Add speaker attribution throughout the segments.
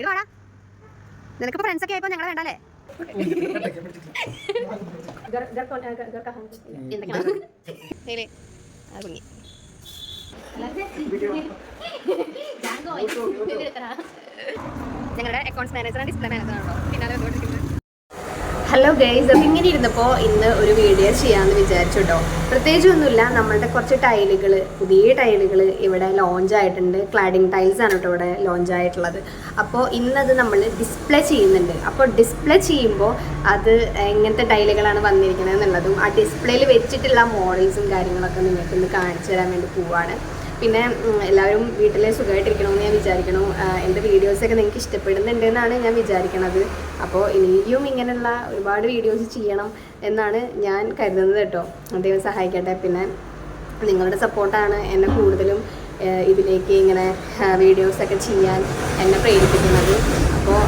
Speaker 1: ഇത് വാടാ നിനക്കിപ്പോ ഫ്രണ്ട്സ് ഒക്കെ ആയപ്പോ ഞങ്ങളെ വേണ്ടല്ലേ. ഞങ്ങളുടെ അക്കൗണ്ട്സ് മാനേജർ ഡിസ്പ്ലേ ആണോ പിന്നാലെ ഹലോ ഗൈസ് അപ്പം ഇങ്ങനെ ഇരുന്നപ്പോൾ ഇന്ന് ഒരു വീഡിയോ ചെയ്യാമെന്ന് വിചാരിച്ചു കേട്ടോ പ്രത്യേകിച്ച് ഒന്നുമില്ല നമ്മളുടെ കുറച്ച് ടൈലുകൾ പുതിയ ടൈലുകൾ ഇവിടെ ലോഞ്ച് ആയിട്ടുണ്ട്. ക്ലാഡിങ് ടൈൽസ് ആണ് കേട്ടോ ഇവിടെ ലോഞ്ച് ആയിട്ടുള്ളത്. അപ്പോൾ ഇന്നത് നമ്മൾ ഡിസ്പ്ലേ ചെയ്യുന്നുണ്ട്. അപ്പോൾ ഡിസ്പ്ലേ ചെയ്യുമ്പോൾ അത് എങ്ങനത്തെ ടൈലുകളാണ് വന്നിരിക്കുന്നത് എന്നുള്ളതും ആ ഡിസ്പ്ലേയിൽ വെച്ചിട്ടുള്ള മോഡൽസും കാര്യങ്ങളൊക്കെ നിങ്ങൾക്ക് ഇന്ന് കാണിച്ചു തരാൻ വേണ്ടി പോവാണ്. പിന്നെ എല്ലാവരും വീട്ടിൽ സുഖമായിട്ടിരിക്കണമെന്ന് ഞാൻ വിചാരിക്കണം. എന്റെ വീഡിയോസൊക്കെ നിങ്ങൾക്ക് ഇഷ്ടപ്പെടുന്നുണ്ട് എന്നാണ് ഞാൻ വിചാരിക്കണത്. അപ്പോൾ ഇനിയും ഇങ്ങനെയുള്ള ഒരുപാട് വീഡിയോസ് ചെയ്യണം എന്നാണ് ഞാൻ കരുതുന്നത് കേട്ടോ. ദൈവം സഹായിക്കട്ടെ. പിന്നെ നിങ്ങളുടെ സപ്പോർട്ടാണ് എന്നെ കൂടുതലും ഇതിലേക്ക് ഇങ്ങനെ വീഡിയോസൊക്കെ ചെയ്യാൻ എന്നെ പ്രേരിപ്പിക്കുന്നത്. അപ്പോൾ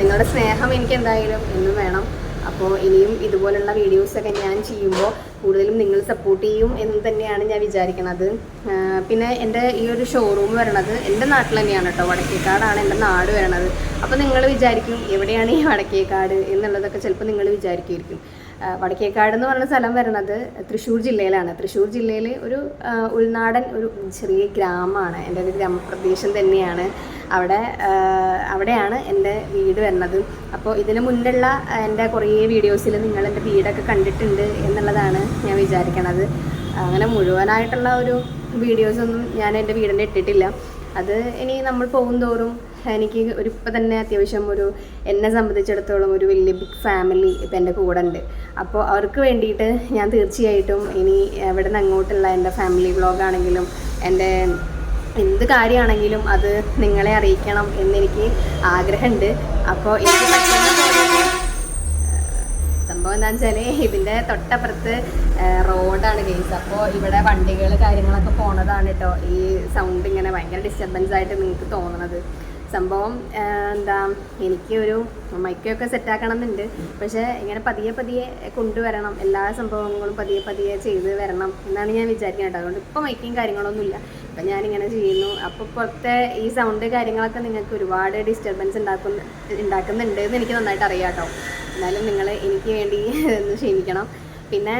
Speaker 1: നിങ്ങളുടെ സ്നേഹം എനിക്ക് എന്തായാലും എന്നും വേണം. അപ്പോൾ ഇനിയും ഇതുപോലുള്ള വീഡിയോസൊക്കെ ഞാൻ ചെയ്യുമ്പോൾ കൂടുതലും നിങ്ങൾ സപ്പോർട്ട് ചെയ്യും എന്ന് തന്നെയാണ് ഞാൻ വിചാരിക്കുന്നത് പിന്നെ എന്റെ ഈ ഒരു ഷോറൂം വരണത് എന്റെ നാട്ടിൽ തന്നെയാണ് കേട്ടോ. വടക്കേക്കാടാണ് എന്റെ നാട് വരണത്. അപ്പോൾ നിങ്ങൾ വിചാരിക്കും എവിടെയാണ് ഈ വടക്കേക്കാട് എന്നുള്ളതൊക്കെ ചിലപ്പോൾ നിങ്ങൾ വിചാരിക്കുമായിരിക്കും. വടക്കേക്കാട് എന്ന് പറയുന്ന സ്ഥലം വരുന്നത് തൃശ്ശൂർ ജില്ലയിലാണ്. തൃശ്ശൂർ ജില്ലയിൽ ഒരു ഉൾനാടൻ ഒരു ചെറിയ ഗ്രാമമാണ്. എന്റെ ഒരു ഗ്രാമപ്രദേശം തന്നെയാണ്. അവിടെ അവിടെയാണ് എന്റെ വീട് വരുന്നത്. അപ്പോൾ ഇതിന് മുന്നുള്ള എന്റെ കുറേ വീഡിയോസിൽ നിങ്ങൾ എന്റെ വീടൊക്കെ കണ്ടിട്ടുണ്ട് എന്നുള്ളതാണ് ഞാൻ വിചാരിക്കണത്. അങ്ങനെ മുഴുവനായിട്ടുള്ള ഒരു വീഡിയോസൊന്നും ഞാൻ എന്റെ വീടിന്റെ ഇട്ടിട്ടില്ല. അത് ഇനി നമ്മൾ പോകും തോറും എനിക്ക് ഒരു ഇപ്പം തന്നെ അത്യാവശ്യം ഒരു എന്നെ സംബന്ധിച്ചിടത്തോളം ഒരു വലിയ ബിഗ് ഫാമിലി ഇപ്പം എന്റെ കൂടെ ഉണ്ട്. അപ്പോൾ അവർക്ക് വേണ്ടിയിട്ട് ഞാൻ തീർച്ചയായിട്ടും ഇനി ഇവിടെ നിന്ന് അങ്ങോട്ടുള്ള എന്റെ ഫാമിലി വ്ളോഗാണെങ്കിലും എന്റെ എന്ത് കാര്യമാണെങ്കിലും അത് നിങ്ങളെ അറിയിക്കണം എന്നെനിക്ക് ആഗ്രഹമുണ്ട്. അപ്പോൾ എനിക്ക് സംഭവം എന്താണെന്ന് വെച്ചാൽ ഇതിന്റെ തൊട്ടപ്പുറത്ത് റോഡാണ് കേസ് അപ്പോൾ ഇവിടെ വണ്ടികൾ കാര്യങ്ങളൊക്കെ പോണതാണ് കേട്ടോ ഈ സൗണ്ട് ഇങ്ങനെ ഭയങ്കര ഡിസ്റ്റർബൻസ് ആയിട്ട് നിങ്ങൾക്ക് തോന്നണത്. സംഭവം എന്താ എനിക്ക് ഒരു മൈക്കൊക്കെ സെറ്റാക്കണം എന്നുണ്ട് പക്ഷേ ഇങ്ങനെ പതിയെ പതിയെ കൊണ്ടുവരണം എല്ലാ സംഭവങ്ങളും പതിയെ പതിയെ ചെയ്ത് വരണം എന്നാണ് ഞാൻ വിചാരിക്കുന്നത് കേട്ടോ. അതുകൊണ്ട് ഇപ്പോൾ മൈക്കും കാര്യങ്ങളൊന്നുമില്ല. അപ്പം ഞാനിങ്ങനെ ചെയ്യുന്നു. അപ്പോൾ പുറത്തെ ഈ സൗണ്ട് കാര്യങ്ങളൊക്കെ നിങ്ങൾക്ക് ഒരുപാട് ഡിസ്റ്റർബൻസ് ഉണ്ടാക്കുന്ന ഉണ്ടാക്കുന്നുണ്ട് എന്ന് എനിക്ക് നന്നായിട്ട് അറിയാം കേട്ടോ. എന്നാലും നിങ്ങൾ എനിക്ക് വേണ്ടി ക്ഷമിക്കണം. പിന്നെ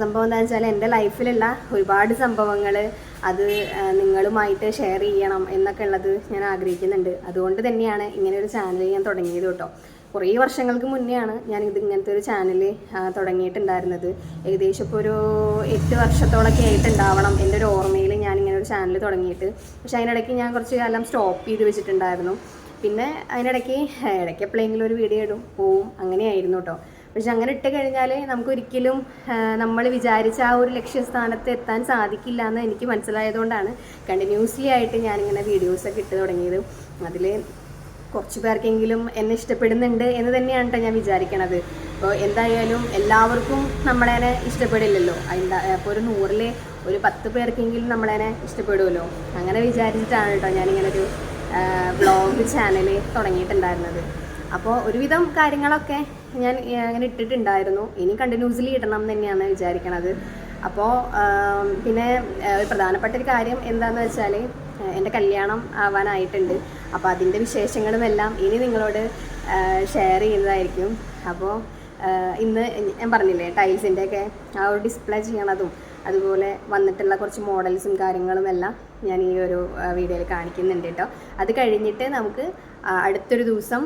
Speaker 1: സംഭവം എന്താണെന്ന് വെച്ചാൽ എന്റെ ലൈഫിലുള്ള ഒരുപാട് സംഭവങ്ങൾ അത് നിങ്ങളുമായിട്ട് ഷെയർ ചെയ്യണം എന്നൊക്കെ ഉള്ളത് ഞാൻ ആഗ്രഹിക്കുന്നുണ്ട്. അതുകൊണ്ട് തന്നെയാണ് ഇങ്ങനെ ഒരു ചാനൽ ഞാൻ തുടങ്ങിയത് കേട്ടോ. കുറേ വർഷങ്ങൾക്ക് മുന്നെയാണ് ഞാൻ ഇത് ഇങ്ങനത്തെ ഒരു ചാനൽ തുടങ്ങിയിട്ടുണ്ടായിരുന്നത്. ഏകദേശം ഇപ്പോൾ ഒരു എട്ട് വർഷത്തോളൊക്കെ ആയിട്ടുണ്ടാവണം എന്റെ ഒരു ഓർമ്മയിൽ ഞാൻ ഇങ്ങനെ ഒരു ചാനൽ തുടങ്ങിയിട്ട്. പക്ഷേ അതിനിടയ്ക്ക് ഞാൻ കുറച്ച് കാലം സ്റ്റോപ്പ് ചെയ്ത് വെച്ചിട്ടുണ്ടായിരുന്നു. പിന്നെ അതിനിടയ്ക്ക് ഇടയ്ക്ക് എപ്പോഴെങ്കിലും ഒരു വീഡിയോ ഇടും പോവും അങ്ങനെയായിരുന്നു കേട്ടോ. പക്ഷെ അങ്ങനെ ഇട്ട് കഴിഞ്ഞാൽ നമുക്ക് ഒരിക്കലും നമ്മൾ വിചാരിച്ച ആ ഒരു ലക്ഷ്യസ്ഥാനത്ത് എത്താൻ സാധിക്കില്ല എന്ന് എനിക്ക് മനസ്സിലായതുകൊണ്ടാണ് കണ്ടിന്യൂസ്ലി ആയിട്ട് ഞാനിങ്ങനെ വീഡിയോസൊക്കെ ഇട്ട് തുടങ്ങിയത്. അതിൽ കുറച്ച് പേർക്കെങ്കിലും എന്നെ ഇഷ്ടപ്പെടുന്നുണ്ട് എന്ന് തന്നെയാണ് കേട്ടോ ഞാൻ വിചാരിക്കണത്. അപ്പോൾ എന്തായാലും എല്ലാവർക്കും നമ്മളതിനെ ഇഷ്ടപ്പെടില്ലല്ലോ. അതിന്റെ അപ്പോൾ ഒരു നൂറിൽ ഒരു പത്ത് പേർക്കെങ്കിലും നമ്മളതിനെ ഇഷ്ടപ്പെടുമല്ലോ അങ്ങനെ വിചാരിച്ചിട്ടാണ് കേട്ടോ ഞാനിങ്ങനെ ഒരു ബ്ലോഗ് ചാനൽ തുടങ്ങിയിട്ടുണ്ടായിരുന്നത്. അപ്പോൾ ഒരുവിധം കാര്യങ്ങളൊക്കെ ഞാൻ അങ്ങനെ ഇട്ടിട്ടുണ്ടായിരുന്നു. ഇനി കണ്ടിന്യൂസ്ലി ഇടണം എന്ന് തന്നെയാണ് വിചാരിക്കണത്. അപ്പോൾ പിന്നെ ഒരു പ്രധാനപ്പെട്ട ഒരു കാര്യം എന്താണെന്ന് വെച്ചാൽ എന്റെ കല്യാണം ആവാനായിട്ടുണ്ട്. അപ്പോൾ അതിന്റെ വിശേഷങ്ങളുമെല്ലാം ഇനി നിങ്ങളോട് ഷെയർ ചെയ്യുന്നതായിരിക്കും. അപ്പോൾ ഇന്ന് ഞാൻ പറഞ്ഞില്ലേ ടൈൽസിന്റെയൊക്കെ ആ ഒരു ഡിസ്പ്ലേ ചെയ്യണതും അതുപോലെ വന്നിട്ടുള്ള കുറച്ച് മോഡൽസും കാര്യങ്ങളും എല്ലാം ഞാൻ ഈ ഒരു വീഡിയോയിൽ കാണിക്കുന്നുണ്ട് കേട്ടോ. അത് കഴിഞ്ഞിട്ട് നമുക്ക് അടുത്തൊരു ദിവസം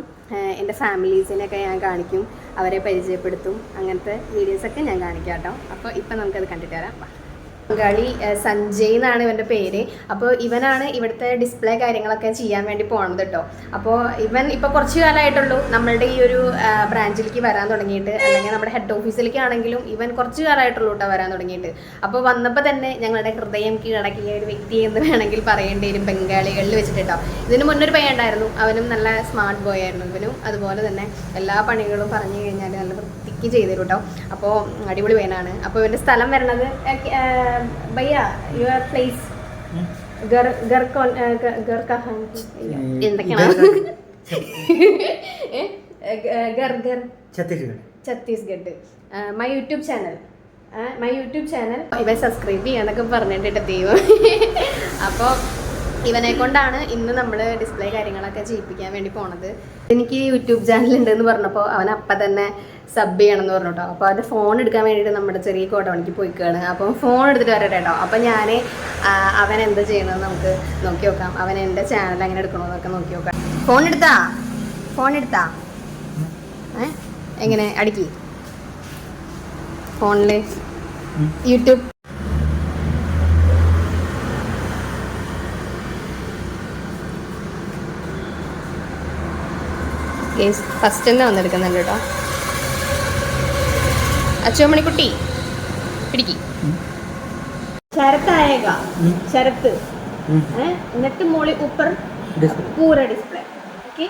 Speaker 1: എന്റെ ഫാമിലീസിനെയൊക്കെ ഞാൻ കാണിക്കും അവരെ പരിചയപ്പെടുത്തും അങ്ങനത്തെ വീഡിയോസൊക്കെ ഞാൻ കാണിക്കാം കേട്ടോ. അപ്പോൾ ഇപ്പം നമുക്കത് കണ്ടിട്ട് വരാം. ബംഗാളി സഞ്ജയ് എന്നാണ് ഇവന്റെ പേര്. അപ്പോൾ ഇവനാണ് ഇവിടുത്തെ ഡിസ്പ്ലേ കാര്യങ്ങളൊക്കെ ചെയ്യാൻ വേണ്ടി പോണത് കേട്ടോ അപ്പോൾ ഇവൻ ഇപ്പോൾ കുറച്ച് കാലമായിട്ടുള്ളൂ നമ്മളുടെ ഈ ഒരു ബ്രാഞ്ചിലേക്ക് വരാൻ തുടങ്ങിയിട്ട്. അല്ലെങ്കിൽ നമ്മുടെ ഹെഡ് ഓഫീസിലേക്ക് ആണെങ്കിലും ഇവൻ കുറച്ച് കാലമായിട്ടുള്ളൂ കേട്ടോ വരാൻ തുടങ്ങിയിട്ട്. അപ്പോൾ വന്നപ്പോൾ തന്നെ ഞങ്ങളുടെ ഹൃദയം കീഴടക്കിയ ഒരു വ്യക്തി എന്ന് വേണമെങ്കിൽ പറയേണ്ടി വരും ബംഗാളികളിൽ വെച്ചിട്ട് കേട്ടോ ഇതിന് മുന്നൊരു പയ്യുണ്ടായിരുന്നു അവനും നല്ല സ്മാർട്ട് ബോയ് ആയിരുന്നു. ഇവനും അതുപോലെ തന്നെ എല്ലാ പണികളും പറഞ്ഞു കഴിഞ്ഞാൽ നല്ല വൃത്തിക്ക് ചെയ്തു കേട്ടോ അപ്പോൾ അടിപൊളി വേനാണ്. അപ്പോൾ ഇവന്റെ സ്ഥലം വരണത് ഭയ്യ your
Speaker 2: place.
Speaker 1: Chhattisgarh my YouTube channel. My YouTube channel. ഇവ സബ്സ്ക്രൈബ് ചെയ്യാന്നൊക്കെ പറഞ്ഞിട്ട് ദൈവം. അപ്പോൾ ഇവനെ കൊണ്ടാണ് ഇന്ന് നമ്മൾ ഡിസ്പ്ലേ കാര്യങ്ങളൊക്കെ ചെയ്യിപ്പിക്കാൻ വേണ്ടി പോണത്. എനിക്ക് യൂട്യൂബ് ചാനൽ ഉണ്ടെന്ന് പറഞ്ഞപ്പോൾ അവൻ അപ്പം തന്നെ സബ് ചെയ്യണം എന്ന് പറഞ്ഞു കേട്ടോ അപ്പോൾ അവന്റെ ഫോൺ എടുക്കാൻ വേണ്ടിയിട്ട് നമ്മുടെ ചെറിയ കോട്ടവണിക്ക് പോയിക്കാണ്. അപ്പം ഫോൺ എടുത്തിട്ട് വരട്ടെ കേട്ടോ. അപ്പം ഞാൻ അവൻ എന്താ ചെയ്യണമെന്ന് നമുക്ക് നോക്കി നോക്കാം. അവൻ എന്റെ ചാനൽ എങ്ങനെ എടുക്കണമെന്നൊക്കെ നോക്കി നോക്കാം. ഫോൺ എടുത്താ? ഫോൺ എടുത്താ? ഏ? എങ്ങനെ? അടിക്കി. ഫോണിൽ യൂട്യൂബ്. ഗേസ് ഫസ്റ്റ് തന്നെ വന്നെടുക്കുന്നുണ്ട് കേട്ടോ. അച്ചുമണിക്കുട്ടി പിടിക്കി. ശരത്തായേക ശരത്ത്. എന്നിട്ട് മോളി ഉപ്പർ പൂര ഡിസ്പ്ലേ. ഓക്കെ.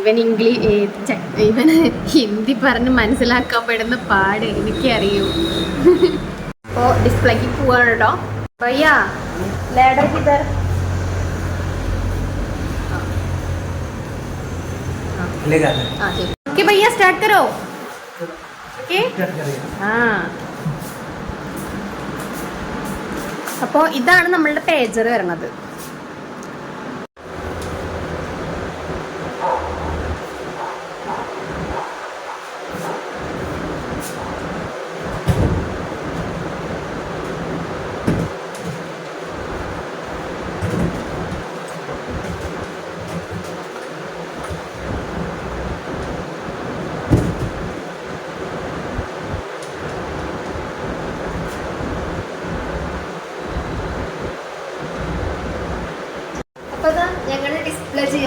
Speaker 1: ഇവൻ ഇംഗ്ലീഷ് ഇവൻ ഹിന്ദി പറഞ്ഞ് മനസ്സിലാക്കാൻ പെടുന്ന പാട് എനിക്കറിയൂ. അപ്പോൾ ഡിസ്പ്ലേക്ക് പോവാണ് കേട്ടോ. ഭയ്യാ ലേഡർ കിതർ हाँ ठीक ओके भैया स्टार्ट करो ओके हाँ അപ്പോൾ ഇതാണ് നമ്മളുടെ പേജർ വരുന്നത്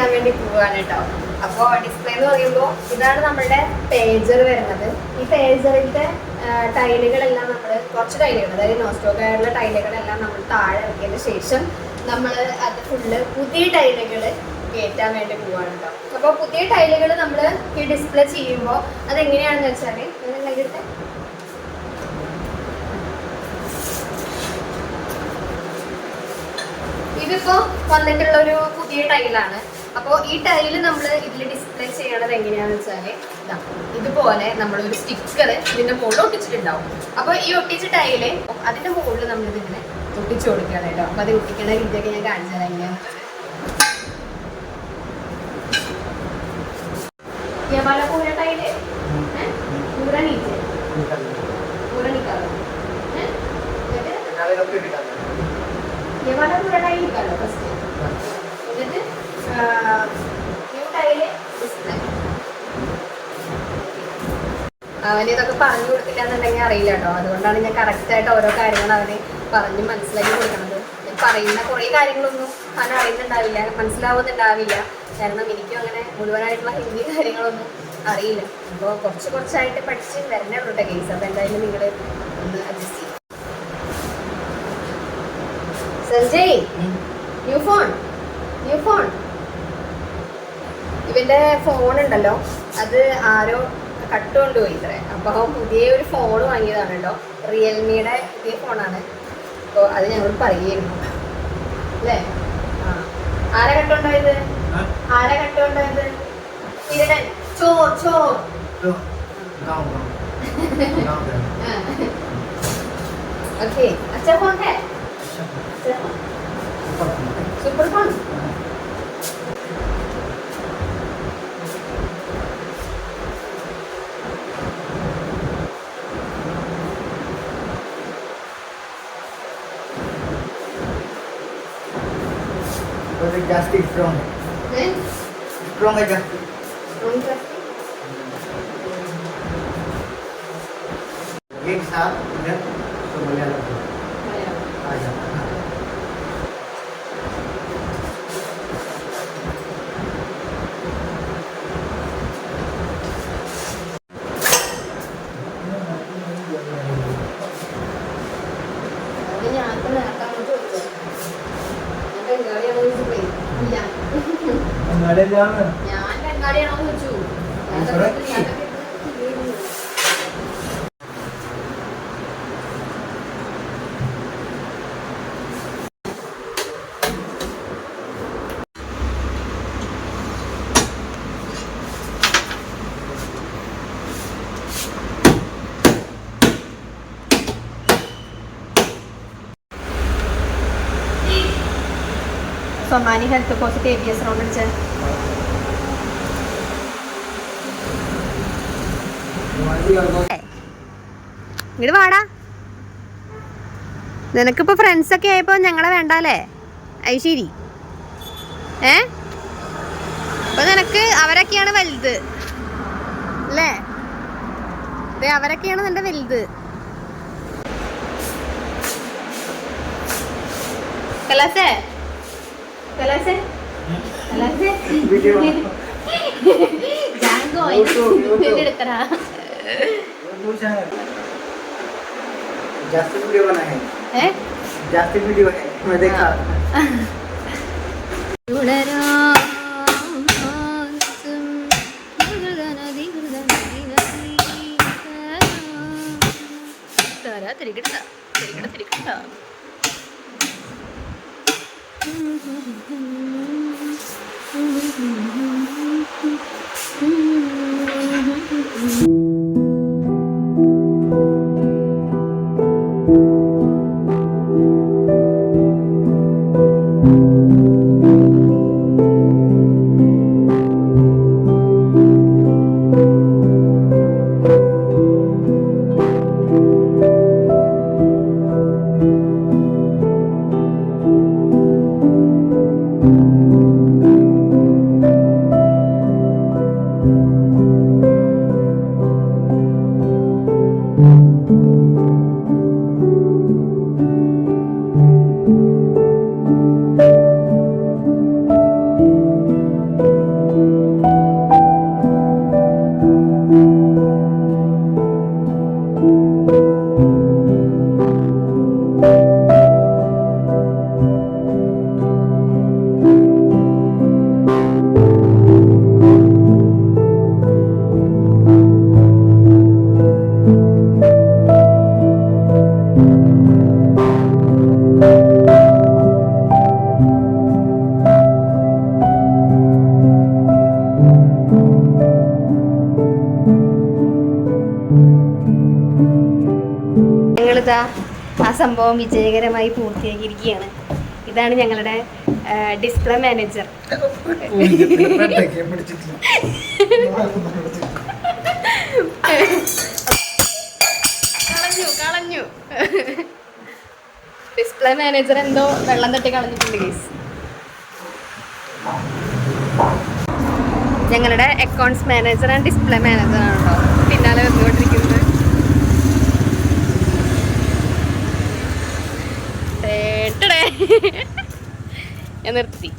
Speaker 1: ചെയ്യാൻ വേണ്ടി പോവുകയാണ് കേട്ടോ അപ്പോൾ ഡിസ്പ്ലേ എന്ന് പറയുമ്പോൾ ഇതാണ് നമ്മുടെ പേജർ വരുന്നത്. ഈ പേജറിന്റെ ടൈലുകളെല്ലാം നമ്മൾ കുറച്ച് ടൈലുകൾ അതായത് നോസ്റ്റോക്ക് ആയുള്ള ടൈലുകളെല്ലാം നമ്മൾ താഴെ ഇറക്കിയതിന് ശേഷം നമ്മൾ അത് ഫുള്ള് പുതിയ ടൈലുകൾ കയറ്റാൻ വേണ്ടി പോവാണ് കേട്ടോ അപ്പോൾ പുതിയ ടൈലുകൾ നമ്മൾ ഈ ഡിസ്പ്ലേ ചെയ്യുമ്പോൾ അതെങ്ങനെയാണെന്ന് വെച്ചാൽ നിങ്ങളുടെ ഇതിപ്പോ വന്നിട്ടുള്ള ഒരു പുതിയ ടൈലാണ്. അപ്പോൾ ഈ ടൈൽ നമ്മൾ ഇതിൽ ഡിസ്പ്ലേ ചെയ്യണത് എങ്ങനെയാണെന്ന് വെച്ചാൽ ഇതാ ഇതുപോലെ നമ്മളൊരു സ്റ്റിക്കർ ഇതിന്റെ മുകളിൽ ഒട്ടിച്ചിട്ടുണ്ടാവും. അപ്പോൾ ഈ ഒട്ടിച്ച ടൈൽ അതിന്റെ മുകളിൽ നമ്മൾ ഇതിങ്ങനെ ഒട്ടിച്ചു കൊടുക്കുകയാണ് കേട്ടോ. അപ്പോൾ അത് ഒട്ടിക്കണ രീതിയൊക്കെ ഞാൻ കാണിച്ചു എങ്ങനെയാണ് എങ്ങനെയാണെന്നുള്ളത് എന്നിട്ട്? അവന് ഇതൊക്കെ പറഞ്ഞു കൊടുത്തില്ല എന്നുണ്ടെങ്കിൽ അറിയില്ല കേട്ടോ. അതുകൊണ്ടാണ് ഞാൻ കറക്റ്റ് ആയിട്ട് ഓരോ കാര്യങ്ങൾ അവന് പറഞ്ഞ് മനസ്സിലാക്കി കൊടുക്കണത് ഞാൻ പറയുന്ന കുറേ കാര്യങ്ങളൊന്നും അവൻ അറിയുന്നുണ്ടാവില്ല മനസ്സിലാവുന്നുണ്ടാവില്ല. കാരണം എനിക്കും അങ്ങനെ മുഴുവനായിട്ടുള്ള ഹിന്ദി കാര്യങ്ങളൊന്നും അറിയില്ല. അപ്പോൾ കുറച്ച് കുറച്ചായിട്ട് പഠിച്ച് വരണേ കേട്ടോ കേസ് അപ്പോൾ എന്തായാലും നിങ്ങൾ ഒന്ന് അഡ്ജസ്റ്റ് ചെയ്യും Sanjay new phone new phone ഇവന്റെ ഫോൺ ഉണ്ടല്ലോ അത് ആരോ കട്ട് കൊണ്ടുപോയി ഇത്ര. അപ്പോൾ പുതിയ ഒരു ഫോൺ വാങ്ങിയതാണ് കേട്ടോ റിയൽമിയുടെ പുതിയ ഫോണാണ്. അപ്പോൾ അത് ഞങ്ങൾ പറയുന്നു. അല്ലേ? ആ. ആരെ കട്ടുകൊണ്ടുപോയത്? ആരാ കട്ടുകൊണ്ടുപോയത്? കിരണൻ ചോർ ഓക്കെ. അച്ഛ phone. Super phone. Phone super phone
Speaker 2: जास्ती स्ट्रॉंग है
Speaker 1: हैं
Speaker 2: स्ट्रॉंग है जास्ती
Speaker 1: कौन सा
Speaker 2: एक साल इधर तो मलयालम आ
Speaker 1: ഞാൻ ബംഗാളിയാണോ എന്ന് ചോദിച്ചു. ഞാൻ Somani health post A B S round അടിച്ചേ. ഇങ്ങോട്ട് വാടാ. നിനക്കിപ്പോ ഫ്രണ്ട്സ് ഒക്കെ ആയപ്പോ ഞങ്ങളെ വേണ്ടാലേ അത് ശരി. ഏ? അപ്പൊ നിനക്ക് അവരൊക്കെയാണ് വലുത്. അല്ലേ? അവരൊക്കെയാണ് നിന്റെ വലുത്. കലാസേ? കലാസേ കലാസേ
Speaker 2: വീഡിയോ
Speaker 1: ജാങ്കോ
Speaker 2: യൂട്യൂബ്, യൂട്യൂബ്.
Speaker 1: എടുക്കടാ
Speaker 2: दूर से है जास्त वीडियो बना है
Speaker 1: ഏ
Speaker 2: जास्त वीडियो है मैं thank
Speaker 1: mm-hmm. you देखा ആ സംഭവം വിജയകരമായി പൂർത്തിയാക്കിയിരിക്കുകയാണ് ഇതാണ് ഞങ്ങളുടെ ഡിസ്പ്ലേ മാനേജർ കളഞ്ഞു കളഞ്ഞു. ഡിസ്പ്ലേ മാനേജർ എന്തോ വെള്ളം തട്ടി കളഞ്ഞിട്ടുണ്ട് ഗീസ് ഞങ്ങളുടെ accounts manager and display manager ആണ് കേട്ടോ. പിന്നാലെ വന്നുകൊണ്ടിരിക്കുന്നത്. ടേട്ടടേ. ഞാൻ നിർത്തി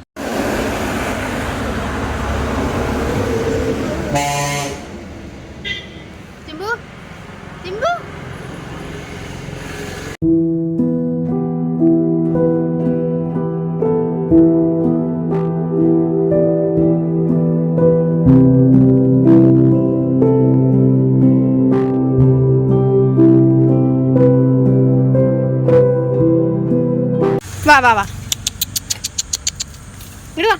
Speaker 1: വാ വാ വാ. ഇങ്ങോട്ട് വാ.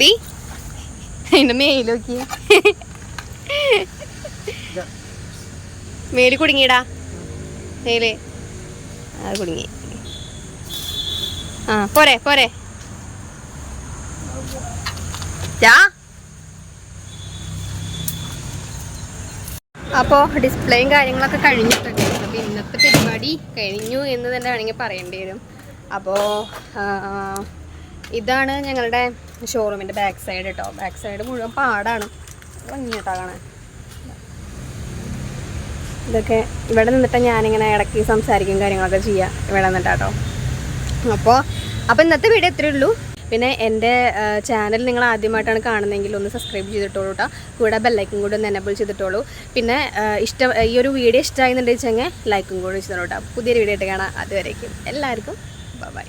Speaker 1: ഡി അതിന്റെ മേലോക്കി മേൽ കുടുങ്ങിടാ മേൽ. അത് കുടുങ്ങി. ആ പോരെ പോരെ. ചാ അപ്പോൾ ഡിസ്പ്ലേയും കാര്യങ്ങളൊക്കെ കഴിഞ്ഞിട്ടുണ്ട് അപ്പോൾ ഇന്നത്തെ പരിപാടി കഴിഞ്ഞു എന്ന് തന്നെ വേണമെങ്കിൽ പറയേണ്ടി വരും. അപ്പോൾ ഇതാണ് ഞങ്ങളുടെ ഷോറൂമിന്റെ ബാക്ക് സൈഡ് കേട്ടോ ബാക്ക് സൈഡ് മുഴുവൻ പാടാണ്. ഭംഗിയായിട്ടാ കാണാൻ. ഇതൊക്കെ ഇവിടെ നിന്നിട്ട് ഞാനിങ്ങനെ ഇടയ്ക്ക് സംസാരിക്കും കാര്യങ്ങളൊക്കെ ചെയ്യാം. ഇവിടെ നിന്നിട്ടാട്ടോ. അപ്പോൾ അപ്പോൾ ഇന്നത്തെ വീഡിയോ എത്രയുള്ളൂ പിന്നെ എന്റെ ചാനൽ നിങ്ങൾ ആദ്യമായിട്ടാണ് കാണുന്നതെങ്കിൽ ഒന്ന് സബ്സ്ക്രൈബ് ചെയ്തിട്ടോളൂ കേട്ടോ കൂടെ ബെല്ലൈക്കും കൂടെ ഒന്ന് എനബിൾ ചെയ്തിട്ടോളൂ. പിന്നെ ഇഷ്ടം ഈ ഒരു വീഡിയോ ഇഷ്ടമായി എന്നുണ്ടെങ്കിൽ ലൈക്കും കൂടെ ചെയ്തോളൂ കേട്ടോ പുതിയൊരു വീഡിയോ ആയിട്ട് കാണാം. അതുവരേക്കും എല്ലാവർക്കും ബൈ